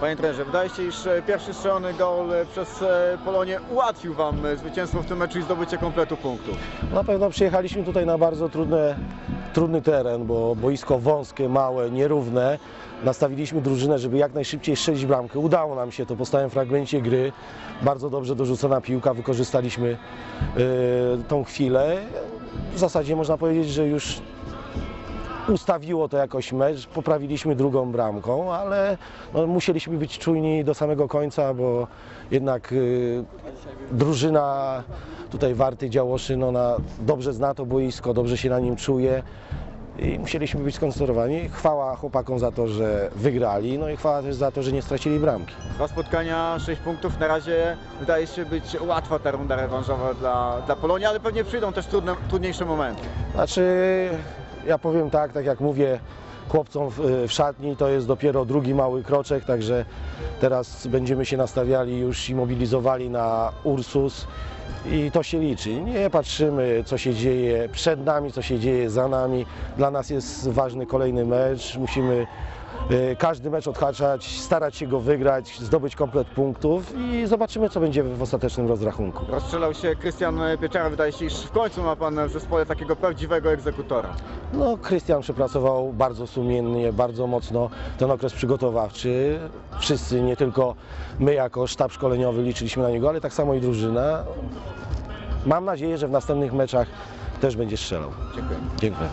Panie trenerze, wydaje się, iż e, pierwszy strzelony gol e, przez e, Polonię ułatwił Wam zwycięstwo w tym meczu i zdobycie kompletu punktów. Na pewno przyjechaliśmy tutaj na bardzo trudne, trudny teren, bo boisko wąskie, małe, nierówne. Nastawiliśmy drużynę, żeby jak najszybciej strzelić bramkę. Udało nam się to po stałym fragmencie gry. Bardzo dobrze dorzucona piłka, wykorzystaliśmy yy, tą chwilę. W zasadzie można powiedzieć, że już ustawiło to jakoś mecz, poprawiliśmy drugą bramką, ale no, musieliśmy być czujni do samego końca, bo jednak y, drużyna tutaj Warty Działoszyn, ona dobrze zna to boisko, dobrze się na nim czuje i musieliśmy być skoncentrowani. Chwała chłopakom za to, że wygrali, no i chwała też za to, że nie stracili bramki. Dwa spotkania, sześć punktów. Na razie wydaje się być łatwa ta runda rewanżowa dla, dla Polonii, ale pewnie przyjdą też trudne, trudniejsze momenty. Znaczy, ja powiem tak, tak jak mówię chłopcom w, w szatni, to jest dopiero drugi mały kroczek, także teraz będziemy się nastawiali już i mobilizowali na Ursus i to się liczy. Nie patrzymy, co się dzieje przed nami, co się dzieje za nami. Dla nas jest ważny kolejny mecz. Musimy każdy mecz odhaczać, starać się go wygrać, zdobyć komplet punktów i zobaczymy, co będzie w ostatecznym rozrachunku. Rozstrzelał się Krystian Pieczara. Wydaje się, iż w końcu ma Pan w zespole takiego prawdziwego egzekutora. No, Krystian przepracował bardzo sumiennie, bardzo mocno ten okres przygotowawczy. Wszyscy, nie tylko my jako sztab szkoleniowy liczyliśmy na niego, ale tak samo i drużyna. Mam nadzieję, że w następnych meczach też będzie strzelał. Dziękuję. Dziękuję.